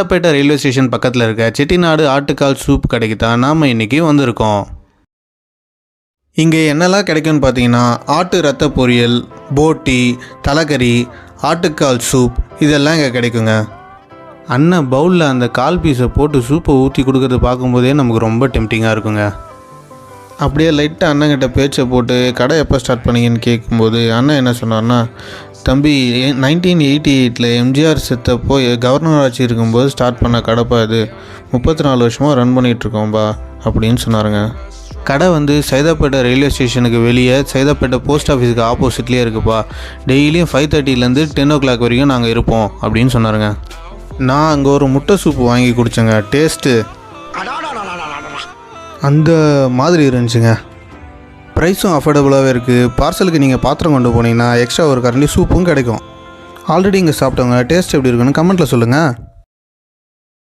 Saidapet railway station பக்கத்தில் இருக்க செட்டிநாடு ஆட்டுக்கால் சூப் கடைக்கு தான் நாம் இன்றைக்கி வந்திருக்கோம். இங்கே என்னெல்லாம் கிடைக்கும்னு பார்த்தீங்கன்னா ஆட்டு ரத்த பொரியல் போட்டி தலைக்கறி ஆட்டுக்கால் சூப் இதெல்லாம் இங்கே கிடைக்குங்க. அண்ணன் பவுலில் அந்த கால் பீஸை போட்டு சூப்பை ஊற்றி கொடுக்கறது பார்க்கும்போதே நமக்கு ரொம்ப டெம்டிங்காக இருக்குங்க. அப்படியே லைட்டாக அண்ணங்கிட்ட பேச்சை போட்டு கடை எப்போ ஸ்டார்ட் பண்ணீங்கன்னு கேட்கும்போது அண்ணன் என்ன சொன்னார்னா தம்பி நைன்டீன் எயிட்டி எயிட்டில் எம்ஜிஆர் செத்தப்போ கவர்னர் ஆட்சி இருக்கும்போது ஸ்டார்ட் பண்ண கடைப்பா இது. முப்பத்தி நாலு வருஷமாக ரன் பண்ணிகிட்ருக்கோம்பா அப்படின்னு சொன்னாருங்க. கடை வந்து சைதாப்பேட்டை ரயில்வே ஸ்டேஷனுக்கு வெளியே சைதாப்பேட்டை போஸ்ட் ஆஃபீஸுக்கு ஆப்போசிட்லேயே இருக்குப்பா டெய்லியும் ஃபைவ் தேர்ட்டிலேருந்து டென் ஓ கிளாக் வரைக்கும் நாங்கள் இருப்போம் அப்படின்னு சொன்னாருங்க. நான் அங்கே ஒரு முட்டை சூப்பு வாங்கி குடித்தேங்க டேஸ்ட்டு அந்த மாதிரி இருந்துச்சுங்க. ப்ரைஸும் அஃபோர்டபுளாகவே இருக்குது பார்சலுக்கு நீங்கள் பாத்திரம் கொண்டு போனீங்கன்னா எக்ஸ்ட்ரா ஒரு கரண்டி சூப்பும் கிடைக்கும். ஆல்ரெடி இங்கே சாப்பிட்டவங்க டேஸ்ட் எப்படி இருக்குன்னு கமெண்ட்டில் சொல்லுங்கள்